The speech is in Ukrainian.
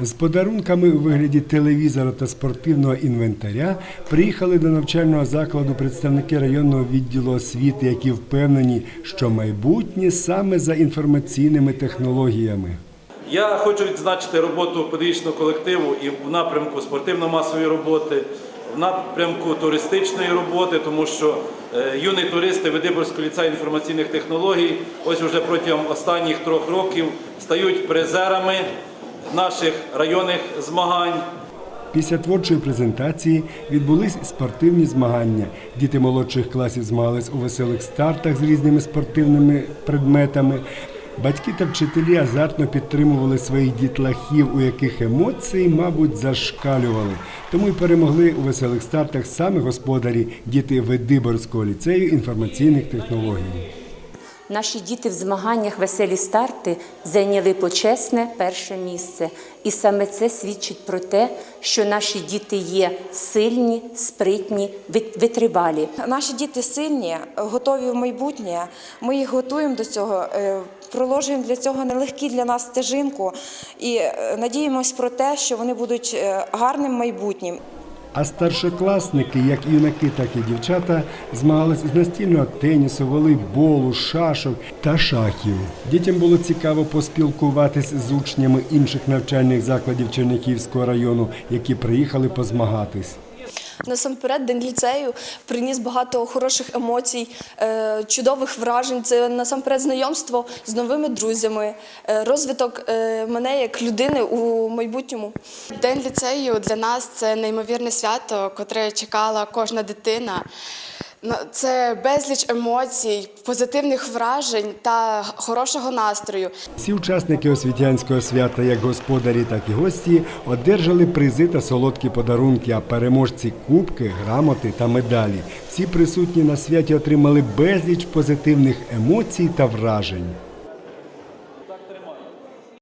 З подарунками у вигляді телевізора та спортивного інвентаря приїхали до навчального закладу представники районного відділу освіти, які впевнені, що майбутнє саме за інформаційними технологіями. Я хочу відзначити роботу педагогічного колективу і в напрямку спортивно-масової роботи, в напрямку туристичної роботи, тому що е, юні туристи Видиборського ліцею інформаційних технологій ось вже протягом останніх трьох років стають призерами наших районних змагань. Після творчої презентації відбулись спортивні змагання. Діти молодших класів змагались у веселих стартах з різними спортивними предметами. Батьки та вчителі азартно підтримували своїх дітлахів, у яких емоції, мабуть, зашкалювали. Тому й перемогли у веселих стартах саме господарі, діти Видиборського ліцею інформаційних технологій. Наші діти в змаганнях веселі старти зайняли почесне перше місце. І саме це свідчить про те, що наші діти є сильні, спритні, витривалі. Наші діти сильні, готові в майбутнє. Ми їх готуємо до цього, е, проложуємо для цього нелегкі для нас стежинку і е, надіємось про те, що вони будуть е, гарним майбутнім. А старшокласники, як юнаки, так і дівчата, змагались з настільного тенісу, волейболу, шашок та шахів. Дітям було цікаво поспілкуватись з учнями інших навчальних закладів Чернігівського району, які приїхали позмагатись. Насамперед, день ліцею приніс багато хороших емоцій, е, чудових вражень. Це насамперед знайомство з новими друзями, е, розвиток е, мене як людини у майбутньому. День ліцею для нас це неймовірне свято, котре чекала кожна дитина. Це безліч емоцій, позитивних вражень та хорошого настрою. Всі учасники освітянського свята, як господарі, так і гості, одержали призи та солодкі подарунки, а переможці кубки, грамоти та медалі. Всі присутні на святі отримали безліч позитивних емоцій та вражень.